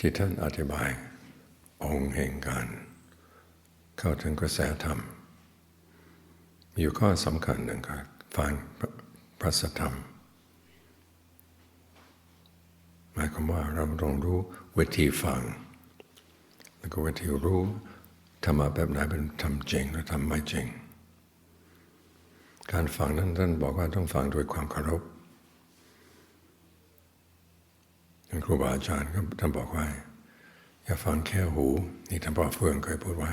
ที่ท่านอธิบาย องค์แห่งการ เข้าถึงกระแสธรรมมีอยู่ข้อสำคัญหนึ่งครับฟังพระสธรรม หมายความว่าเราต้องรู้วิธีฟัง แล้วก็วิธีรู้ธรรมะแบบไหนเป็นธรรมจริงและธรรมไม่จริง การฟังนั้นท่านบอกว่าต้องฟังด้วยความเคารพ ครูบาอาจารย์ก็ท่านบอกว่าอย่าฟังแค่หู นี่ท่านพ่อเฟื่องเคยพูดไว้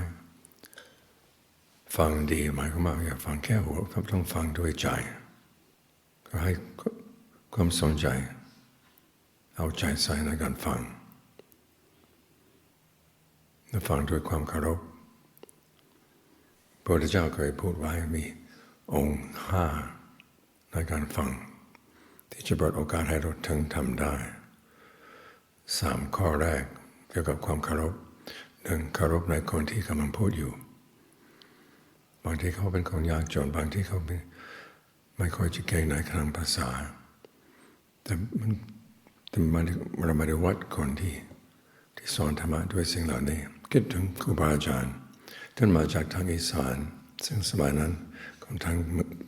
ฟังดีหมายความว่าอย่าฟังแค่หูต้องฟังด้วยใจ ก็ให้ความสนใจ เอาใจใส่ในการฟังและฟังด้วยความเคารพพระพุทธเจ้าเคยพูดไว้มีองค์ห้าในการฟัง ที่จะเปิดโอกาสให้เราถึงทำได้ สามข้อแรกเกี่ยวกับความเคารพหนึ่งเคารพในคนที่กำลังพูดอยู่ บางทีเขาเป็นคนยากจนบางที่เขาไม่ค่อยจะเก่งในทางภาษา แต่มันแต่มันเราไม่ได้วัดคนที่ที่สอนธรรมะด้วยสิ่งเหล่านี้ คิดถึงครูบาอาจารย์ท่านมาจากทางอีสาน ซึ่งสมัยนั้นคนทาง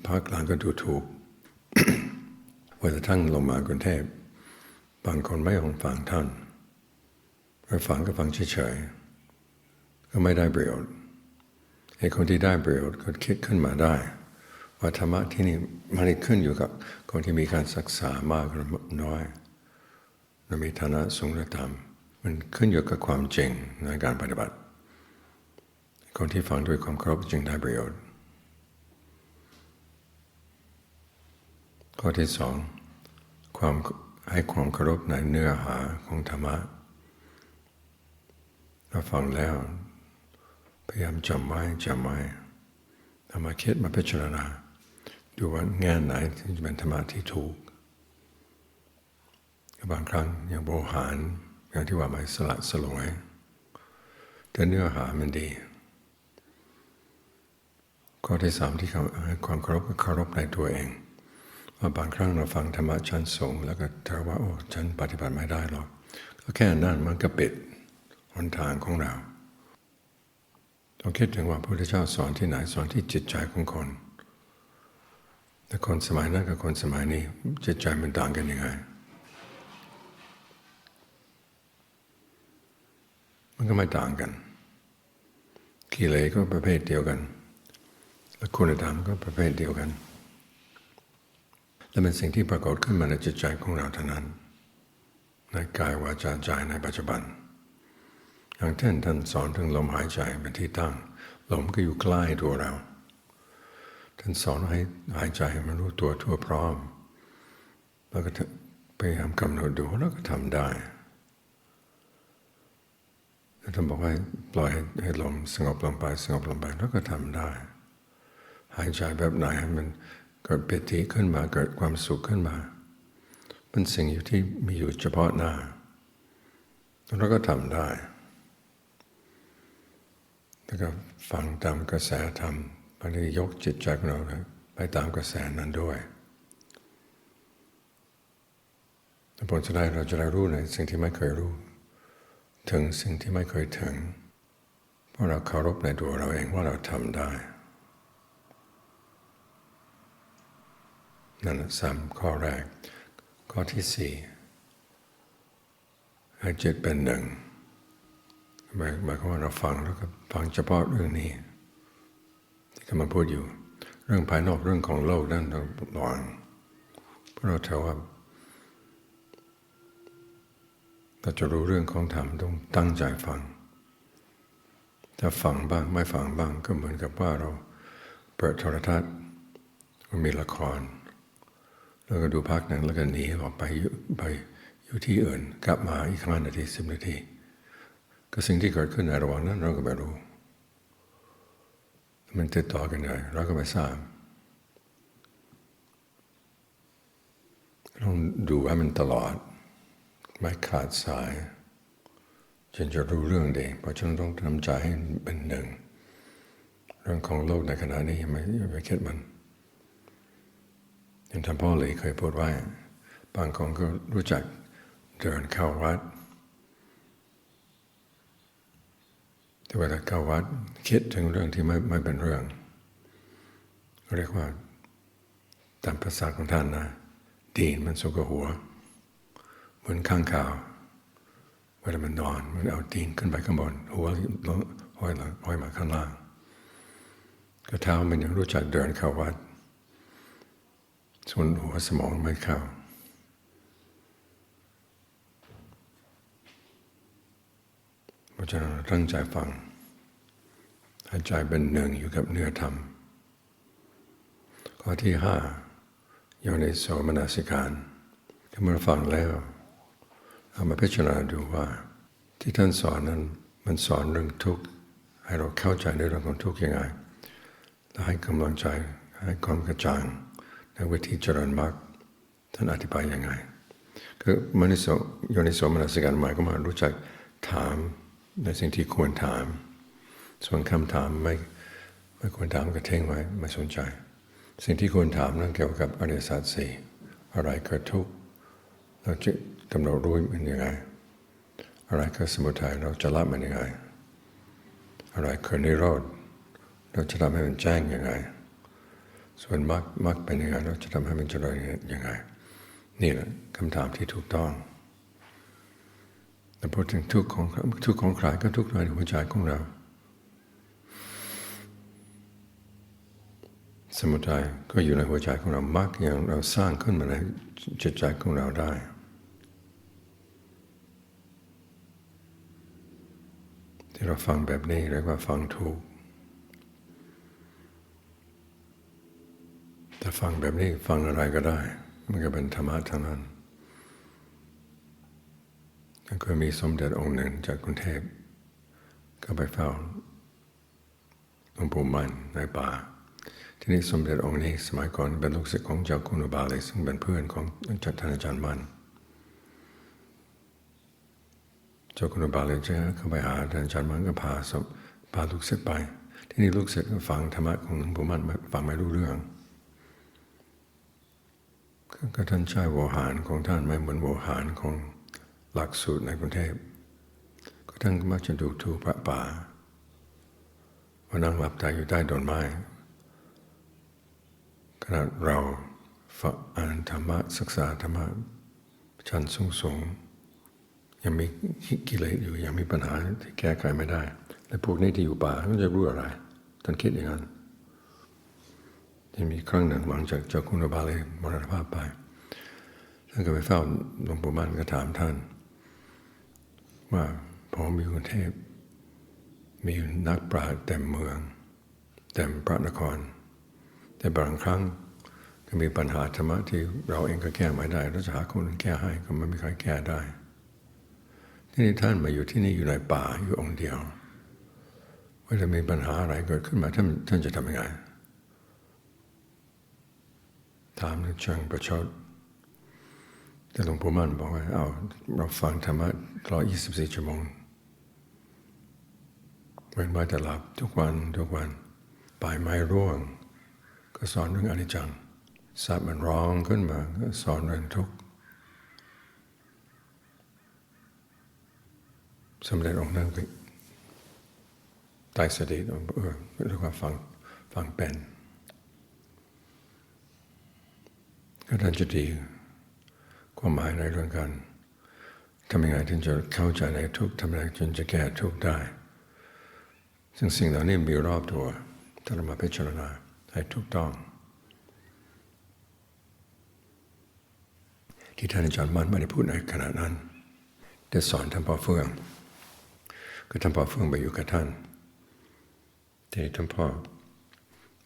ภาคกลางก็ดูถูกว่าจะทั้งลงมากรุงเทพ บางคนไม่ยอมฟังท่านไปฟังก็ฟังเฉยๆก็ไม่ได้ประโยชน์ไอ้คนที่ได้ประโยชน์ก็คิดขึ้นมาได้ว่าธรรมะที่นี่มันขึ้นอยู่กับคนที่มีการศึกษามากหรือน้อยเรามีฐานะสูงหรือต่ำมันขึ้นอยู่กับความจริงในการปฏิบัติ คนที่ฟังด้วยความเคารพจึงได้ประโยชน์ ข้อที่สองความ ให้ความเคารพในเนื้อหาของธรรมะเราฟังแล้ว พยายามจำไว้จำไว้เอามาคิดมาพิจารณา ดูว่าแง่ไหนที่จะเป็นธรรมะที่ถูกบางครั้งอย่างโบหารอย่างที่ว่าไม่สละสลวยแต่เนื้อหามันดีข้อที่สามที่ให้ความเคารพเคารพในตัวเอง บางครั้งเราฟังธรรมะชั้นสูงแล้วก็เธอว่าโอ้ฉันปฏิบัติไม่ได้หรอก ก็แค่นั้นมันก็ปิดหนทางของเรา ต้องคิดถึงว่าพระพุทธเจ้าสอนที่ไหนสอนที่จิตใจของคนแต่คนสมัยนั้นกับคนสมัยนี้จิตใจมันต่างกันยังไง มันก็ไม่ต่างกันกิเลสก็ประเภทเดียวกัน และคุณธรรมก็ประเภทเดียวกัน และเป็นสิ่งที่ปรากฏขึ้นมาในจิตใจของเราเท่านั้น ในกายวาจาใจในปัจจุบัน อย่างเช่นท่านสอนถึงลมหายใจเป็นที่ตั้ง ลมก็อยู่ใกล้ตัวเรา ท่านสอนให้หายใจมันรู้ตัวทั่วพร้อม แล้วก็พยายามกำหนดดูแล้วก็ทำได้ท่านบอกว่าปล่อยให้ลมสงบลงไปสงบลงไปแล้วก็ทำได้ หายใจแบบไหนมัน เกิดปิติขึ้นมาเกิดความสุขขึ้นมา เป็นสิ่งอยู่ที่มีอยู่เฉพาะหน้าแล้วก็ทำได้ แล้วก็ฟังตามกระแสธรรมบางทียกจิตใจของเราไปตามกระแสนั้นด้วยผลจะได้เราจะได้รู้ในสิ่งที่ไม่เคยรู้ ถึงสิ่งที่ไม่เคยถึง เพราะเราเคารพในตัวเราเองว่าเราทำได้ นั่นสามข้อแรก ข้อที่สี่ให้จิตเป็นหนึ่งหมายหมายความว่าเราฟังแล้วก็ฟังเฉพาะเรื่องนี้ ที่กำลังพูดอยู่ เรื่องภายนอกเรื่องของโลกนั่นเราลองเพราะเราเทว่าเราจะรู้เรื่องของธรรมต้องตั้งใจฟังถ้าฟังบ้างไม่ฟังบ้างก็เหมือนกับว่าเราเปิดโทรทัศน์มันมีละคร แล้วก็ดูพักหนังแล้วก็หนีออกไปไปอยู่ที่อื่น กลับมาอีกห้านาทีสิบนาทีก็สิ่งที่เกิดขึ้นในระหว่างนั้นเราก็ไม่รู้ มันติดต่อกันเลยเราก็ไม่ทราบต้องดูให้มันตลอด ไม่ขาดสายจนจะรู้เรื่องเองเพราะฉะนั้นต้องทำใจให้เป็นหนึ่ง เรื่องของโลกในขณะนี้ไม่ไม่คิดมัน อย่างท่านพ่อเลยเคยพูดว่าบางคนก็รู้จักเดินเข้าวัดแต่เวลาเข้าวัดคิดถึงเรื่องที่ไม่ไม่เป็นเรื่อง เรียกว่าตามภาษาของท่านนะดีนมันสุกหัว เหมือนข้างข่าวเวลามันนอนมันเอาตีนขึ้นไปข้างบนหัวลงห้อยหลังห้อยมาข้างล่าง ก็เท้ามันยังรู้จักเดินเข้าวัด ส่วนหัวสมองไม่เข้า เพราะฉะนั้นเราตั้งใจฟังให้ใจเป็นหนึ่งอยู่กับเนื้อธรรม ข้อที่ห้าโยนิโสมนสิการถ้ามันฟังแล้วเอามาพิจารณาดูว่า ที่ท่านสอนนั้นมันสอนเรื่องทุกข์ให้เราเข้าใจในเรื่องของทุกข์ยังไงและให้กำลังใจให้ความกระจ่างใน วิธีเจริญมรรคท่านอธิบายยังไง คือมนิโสโยนิโสมนสิการหมายก็มารู้จักถามในสิ่งที่ควรถาม ส่วนคำถามไม่ไม่ควรถามก็เท่งไว้ไม่สนใจ สิ่งที่ควรถามนั่นเกี่ยวกับอริยสัจสี่อะไรเกิดทุกข์เราจะกำหนดรู้มันยังไง อะไรคือสมุทัยเราจะละมันยังไง อะไรคือนิโรธเราจะทำให้มันแจ้งยังไง ส่วนมรรคมรรคเป็นยังไงเราจะทำให้มันเจริญยังไง นี่แหละคำถามที่ถูกต้องแต่พูดถึงทุกข์ของทุกข์ของใครก็ทุกข์ในหัวใจของเรา สมุทัยก็อยู่ในหัวใจของเรามรรคอย่างเราสร้างขึ้นมาในจิตใจของเราได้ที่เราฟังแบบนี้เรียกว่าฟังถูก แต่ฟังแบบนี้ฟังอะไรก็ได้ มันก็เป็นธรรมะทั้งนั้นแล้วก็มีสมเด็จองค์หนึ่งจากกรุงเทพก็ไปเฝ้าหลวงปู่มันในป่า ที่นี่สมเด็จองค์นี้สมัยก่อนเป็นลูกศิษย์ของเจ้าคุณอุบาลีซึ่งเป็นเพื่อนของจัตอาจารย์มันเจ้าคุณอุบาลีเจ้าเข้าไปหาอาจารย์มันก็พาพาลูกศิษย์ไป ที่นี่ลูกศิษย์ก็ฟังธรรมะของหลวงปู่มันฟังไม่รู้เรื่อง ก็ท่านใช้โวหารของท่านไม่เหมือนโวหารของหลักสูตรในกรุงเทพ ก็ท่านมักจะดูถูกพระป่าว่านั่งหลับตาอยู่ใต้ต้นไม้ขณะเราฝักอ่านธรรมะศึกษาธรรมะชั้นสูงสูงยังมีกิเลสอยู่ยังมีปัญหาที่แก้ไขไม่ได้ และพวกนี้ที่อยู่ป่าก็จะรู้อะไรท่านคิดอย่างนั้น ที่มีครั้งหนึ่งหลังจากเจ้าคุณบาลีมรณภาพไปท่านก็ไปเฝ้าหลวงปู่มั่นก็ถามท่าน ว่าพอมีกรุงเทพ มีนักปราชญ์เต็มเมือง เต็มพระนคร แต่บางครั้งก็มีปัญหาธรรมะที่เราเองก็แก้ไม่ได้เราจะหาคนแก้ให้ก็ไม่มีใครแก้ได้ ที่นี่ท่านมาอยู่ที่นี่อยู่ในป่าอยู่องค์เดียวว่าจะมีปัญหาอะไรเกิดขึ้นมาท่านท่านจะทำยังไง ถามเชิงประชดแต่หลวงปู่มั่นบอกว่าเอาเราฟังธรรมะตลอด24ชั่วโมงเว้นไว้แต่หลับทุกวันทุกวันปลายไม้ร่วง ก็สอนเรื่องอนิจจังสัตว์มันร้องขึ้นมาก็สอนเรื่องทุกข์สำเร็จองค์นั้นก็ตายสติเออเรียกว่าฟังฟังเป็น ก็ท่านจะดีความหมายในเรื่องการทำยังไงถึงจะเข้าใจในทุกทำยังไงจึงจะแก้ทุกได้ ซึ่งสิ่งเหล่านี้มีรอบตัวถ้าเรามาพิจารณาให้ถูกต้อง ที่ท่านอาจารย์มันไม่ได้พูดในขณะนั้นได้สอนท่านพ่อเฟื่อง ก็ท่านพ่อเฟื่องไปอยู่กับท่านที่ท่านพ่อ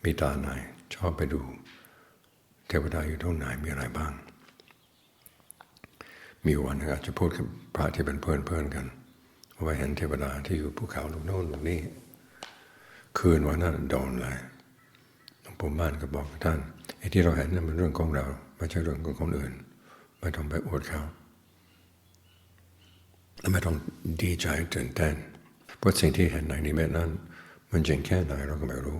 มีตาไหนชอบไปดู ทวดาอยู่ตรงไหนมีอะไรบ้าง มีวันอาจจะพูดกับพระที่เป็นเพื่อนเพื่อนกันว่าเห็นเทวดาที่อยู่ภูเขาลูกโน่นลูกนี้คืนวันนั้นโดนเลยหลวงปู่ม่านก็บอกกับท่านไอ้ที่เราเห็นนั่นเป็นเรื่องของเราไม่ใช่เรื่องของคนอื่น ไม่ต้องไปอวดเขาและไม่ต้องดีใจตื่นเต้นเพราะสิ่งที่เห็นในนิมิตนั้น มันจริงแค่ไหนเราก็ไม่รู้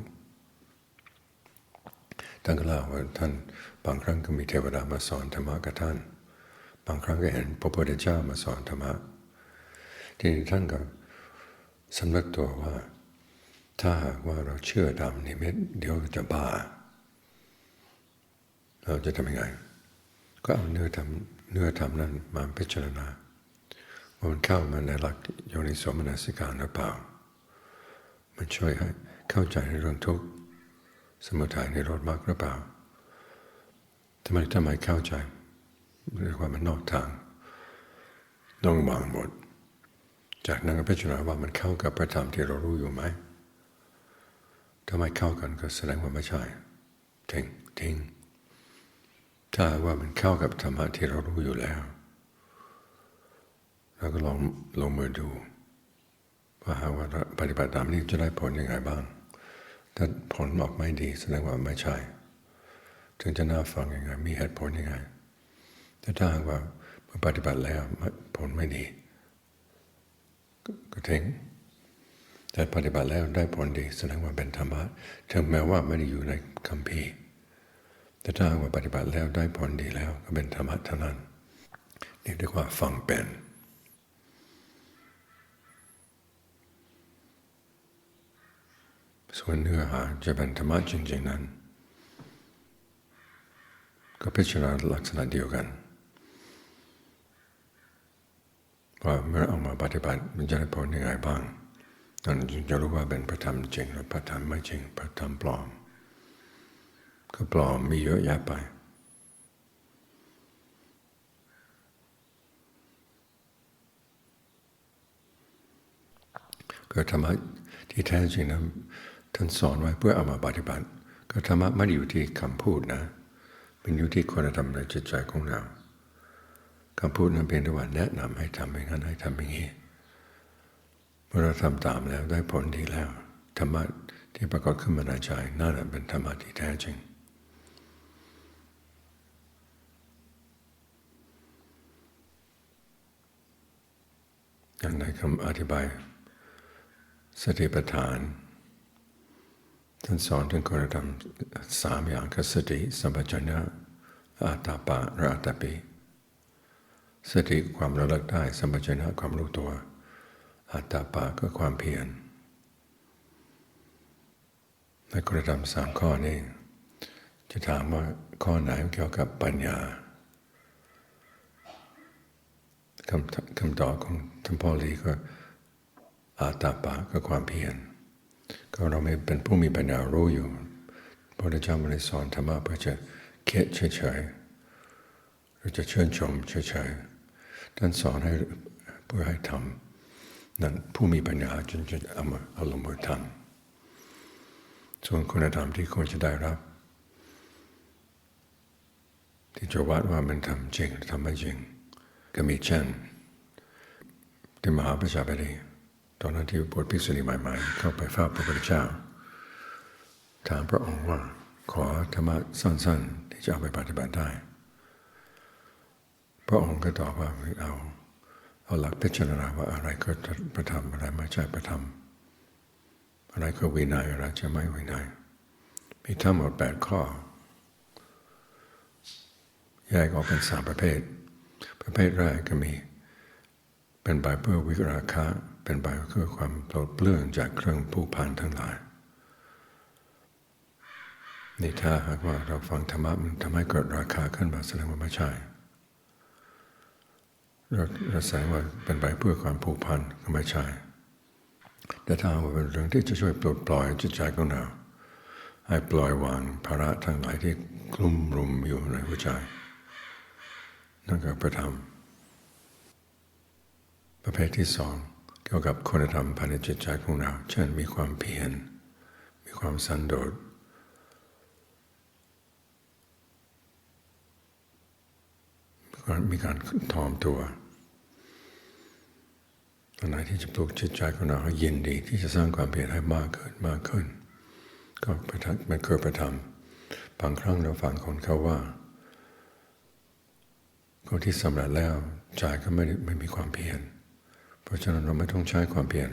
ท่านก็เล่าว่าท่านบางครั้งก็มีเทวดามาสอนธรรมะกับท่าน บางครั้งก็เห็นพระพุทธเจ้ามาสอนธรรมะ ที่ท่านก็สำนึกตัวว่า ถ้าหากว่าเราเชื่อดำนิมิตเดี๋ยวจะบ้า เราจะทำยังไง ก็เอาเนื้อทำเนื้อทำนั้นมาพิจารณาว่ามันเข้ามาในหลักโยนิสมนสิการหรือเปล่า มันช่วยให้เข้าใจในเรื่องทุกข์ สมุทัยในรถมากหรือเปล่าทำไมทำไมเข้าใจเรียกว่ามันนอกทาง ต้องวางหมด จากนั้นก็พิจารณาว่ามันเข้ากับประธรรมที่เรารู้อยู่ไหมถ้าไม่เข้ากันก็แสดงว่าไม่ใช่ทิ้งทิ้งถ้าว่ามันเข้ากับธรรมะที่เรารู้อยู่แล้วเราก็ลองลงมือดูว่าหากว่าปฏิบัติตามนี้จะได้ผลยังไงบ้าง ถ้าผลออกไม่ดี แสดงว่าไม่ใช่ ถึงจะน่าฟังยังไง มีเหตุผลยังไง แต่ถ้าหากว่าเมื่อปฏิบัติแล้วผลไม่ดี ก็ทิ้งแต่ปฏิบัติแล้วได้ผลดีแสดงว่าเป็นธรรมะถึงแม้ว่าไม่ได้อยู่ในคำพีร์แต่ถ้าหากว่าปฏิบัติแล้วได้ผลดีแล้วก็เป็นธรรมะเท่านั้น นี่เรียกว่าฟังเป็น ส่วนเนื้อหาจะเป็นธรรมะจริง ๆ นั้น ก็พิจารณาลักษณะเดียวกันว่าเมื่อเอามาปฏิบัติมันจะได้ผลยังไงบ้างนั่นจึงจะรู้ว่าเป็นพระธรรมจริงหรือพระธรรมไม่จริงพระธรรมปลอม ก็ปลอมมีเยอะแยะไป ก็ธรรมะที่แท้จริงนะ ท่านสอนไว้เพื่อเอามาปฏิบัติ ก็ธรรมะไม่ได้อยู่ที่คำพูดนะมันอยู่ที่คุณธรรมในจิตใจของเราคำพูดนั้นเพียงแต่ว่าแนะนำให้ทำอย่างนั้นให้ทำอย่างนี้เมื่อเราทำตามแล้วได้ผลดีแล้ว ธรรมะที่ปรากฏขึ้นมาในใจนั่นเป็นธรรมะที่แท้จริงอย่างในคำอธิบายสติปัฏฐาน ท่านสอนถึงคุณธรรมสามอย่างคือสติสัมปชัญญะอาตาปะและอาตาปีสติความระลึกได้สัมปชัญญะความรู้ตัว อาตาปะก็ความเพียรในคุณธรรมสามข้อนี้จะถามว่าข้อไหนเกี่ยวกับปัญญาคำคำตอบของท่านพ่อลีก็อาตาปะก็ความเพียร ก็เราไม่เป็นผู้มีปัญญารู้อยู่พระเจ้าไม่ได้สอนธรรมะเพื่อจะเคิดเฉยๆหรือจะเชื่นชมเฉยๆท่านสอนให้เพื่อให้ทำนั้นผู้มีปัญญาจึงจะเอามาเอาลงมือทำส่วนคุณธรรมที่ควรจะได้รับ ที่จะวัดว่ามันทำจริงทำไม่จริงก็มีเช่นที่มหาประชาบดี ตอนนั้นที่บวชภิกษุณีใหม่ๆเข้าไปเฝ้าพระพุทธเจ้า ถามพระองค์ว่าขอธรรมะสั้นๆ ที่จะเอาไปปฏิบัติได้ พระองค์ก็ตอบว่าเอา เอาหลักพิจารณาว่าอะไรก็ประทำอะไรไม่ใช่ประทำอะไรก็วินัยอะไรจะไม่วินัยมีทั้งหมดแปดข้อ แยกออกเป็นสามประเภท ประเภทแรกก็มี เป็นใบเพื่อวิราคะ เป็นไปก็คือความปลดเปลื้องจากเครื่องผูกพันทั้งหลายนี่ถ้าหากว่าเราฟังธรรมะมันทำให้เกิดราคาขึ้นมาแสดงว่าไม่ใช่เราเราแสดงว่าเป็นไปเพื่อความผูกพันก็ไม่ใช่แต่ถ้าว่าเป็นเรื่องที่จะช่วยปลดปล่อยจิตใจของเราให้ปล่อยวางภาระทั้งหลายที่คลุมรุมอยู่ในหัวใจนั่นก็ประทำ ประเภทที่สองเกี่ยวกับคุณธรรมภายในจิตใจของเรา เช่นมีความเพียร มีความสันโดษ มีการทอมตัวอะไรที่จะปลุกจิตใจของเราให้ยินดีที่จะสร้างความเพียรให้มากขึ้นมากขึ้น ก็ประทับมันเคยประทำบางครั้งเราฟังคนเขาว่าคนที่สำเร็จแล้วใจก็ไม่ไม่มีความเพียร เพราะฉะนั้นเราไม่ต้องใช้ความเพียร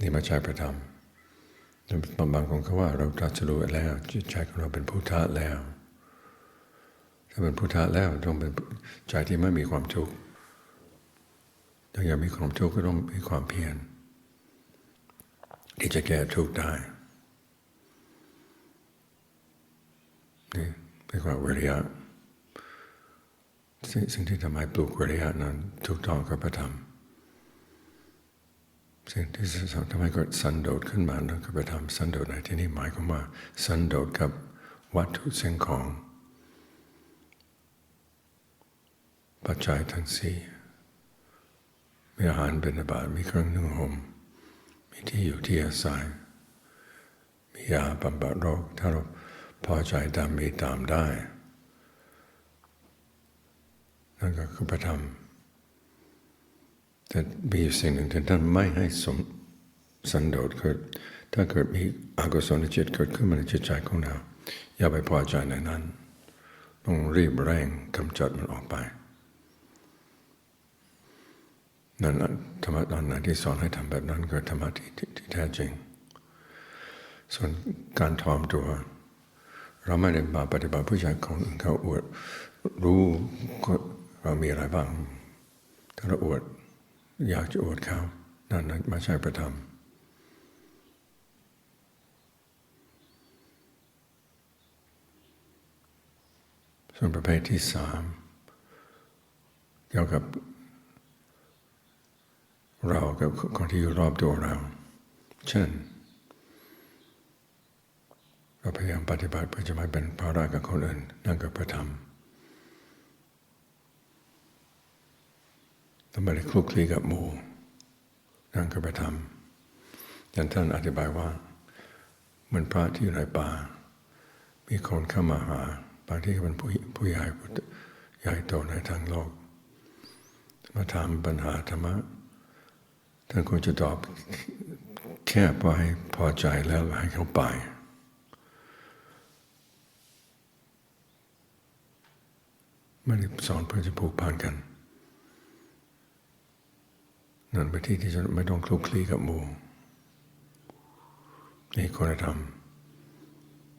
นี่มาใช้ประทำบางบางคนเขาว่าเราตรัสรู้แล้วจิตใจของเราเป็นพุทธะแล้ว ถ้าเป็นพุทธะแล้วต้องเป็นใจที่ไม่มีความทุกข์ถ้าอยากมีความทุกข์ก็ต้องมีความเพียรที่จะแก้ทุกข์ได้นี่เป็นความวิริยะ สิ่งสิ่งที่ทำให้ปลูกวิริยะนั้นถูกต้องกับพระธรรม สิ่งที่ทำให้เกิดสันโดษขึ้นมานั้นก็ไปทำสันโดษในที่นี้หมายความว่า สันโดษกับวัตถุสิ่งของ ปัจจัยทั้งสี่มีอาหารเป็นบาตมีเครื่องนึ่งห่มมีที่อยู่ที่อาศัยมียาบำบัดโรคถ้าเราพอใจตามมีตามได้ นั่นก็คือพระธรรม แต่มีสิ่งหนึ่งที่ท่านไม่ให้สมสันโดษเกิดถ้าเกิดมีอกุศลจิตเกิดขึ้นมาในจิตใจของเรา อย่าไปพอใจในนั้น ต้องรีบเร่งกำจัดมันออกไป นั่นธรรมะตอนไหนที่สอนให้ทำแบบนั้นคือธรรมะที่ที่ที่แท้จริง ส่วนการทอมตัว เราไม่ได้มาปฏิบัติผู้ชายของอื่นเขาอวดรู้ เรามีอะไรบ้าง ถ้าเราอวด อยากจะอวดเขานั่นไม่ใช่ประธรรมส่วนประเภทที่สามเกี่ยวกับ เรากับคนที่อยู่รอบตัวเรา เช่น เราพยายามปฏิบัติเพื่อจะไม่เป็นภาระกับคนอื่นนั่นก็พระธรรม ต้องไม่ได้คลุกคลีกับหมู่นั่นก็พระธรรมอย่างท่านอธิบายว่าเหมือนพระที่อยู่ในป่า มีคนเข้ามาหา บางที่ก็เป็นผู้ผู้ใหญ่ใหญ่โตในทางโลก มาถามปัญหาธรรมะท่านควรจะตอบแค่พอให้พอใจแล้วให้เขาไปไม่ได้สอนเพื่อจะผูกพันกัน นั่นเป็นที่ที่ไม่ต้องคลุกคลีกับหมู่นี่คุณธรรม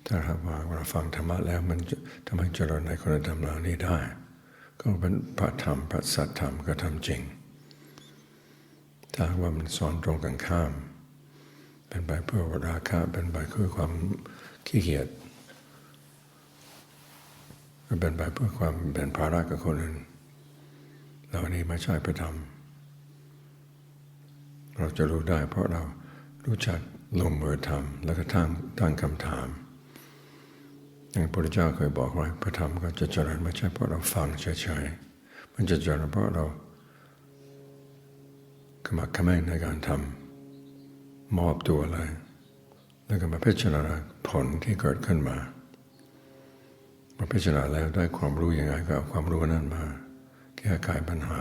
ถ้าหากว่าเราฟังธรรมะแล้วมันทำให้เจริญในคุณธรรมเหล่านี้ได้ ก็เป็นพระธรรมพระสัจธรรมก็ทำจริง ถ้าว่ามันสอนตรงกันข้าม เป็นไปเพื่อราคะเป็นไปเพื่อความขี้เกียจเป็นไปเพื่อความเป็นภาระกับคนอื่นเหล่านี้ไม่ใช่พระธรรม เราจะรู้ได้เพราะเรารู้จักลงมือทำแล้วก็ตั้งตั้งคำถามอย่างพระพุทธเจ้าเคยบอกไว้พระธรรมก็จะเจริญไม่ใช่เพราะเราฟังเฉยๆมันจะเจริญเพราะเราขมักขม้นในการทำมอบตัวเลย แล้วก็มาพิจารณาผลที่เกิดขึ้นมามาพิจารณาแล้วได้ความรู้ยังไงก็เอาความรู้นั้นมา แก้ไขปัญหา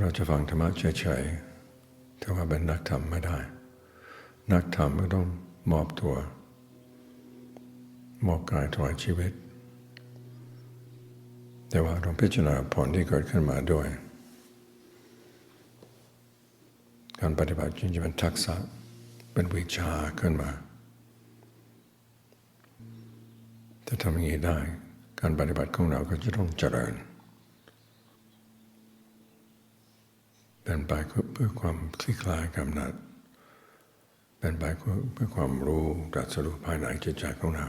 เราจะฟังธรรมะเฉยๆถ้าว่าเป็นนักธรรมไม่ได้ นักธรรมก็ต้องมอบตัว มอบกายถวายชีวิต แต่ว่าเราพิจารณาผลที่เกิดขึ้นมาด้วย การปฏิบัติจริงจะเป็นทักษะเป็นวิชาขึ้นมาถ้าทำอย่างนี้ได้ การปฏิบัติของเราก็จะต้องเจริญ เป็นไปเพื่อความคลี่คลายกำหนัด เป็นไปเพื่อความรู้ตรัสรู้ภายในจิตใจของเรา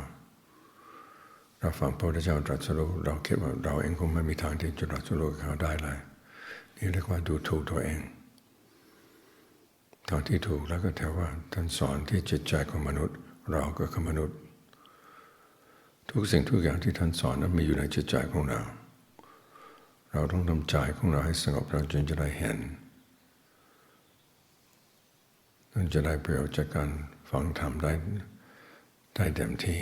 เราฟังพระพุทธเจ้าตรัสรู้เราคิดว่าเราเองคงไม่มีทางที่จะตรัสรู้เขาได้เลยนี่เรียกว่าดูถูกตัวเองทางที่ถูกแล้วก็แถวว่าท่านสอนที่จิตใจของมนุษย์ เราก็คือมนุษย์ ทุกสิ่งทุกอย่างที่ท่านสอนนั้นมีอยู่ในจิตใจของเรา เราต้องทำใจของเราให้สงบเราจึงจะได้เห็น จะได้ประโยชน์จากการฟังธรรมได้ได้เต็มที่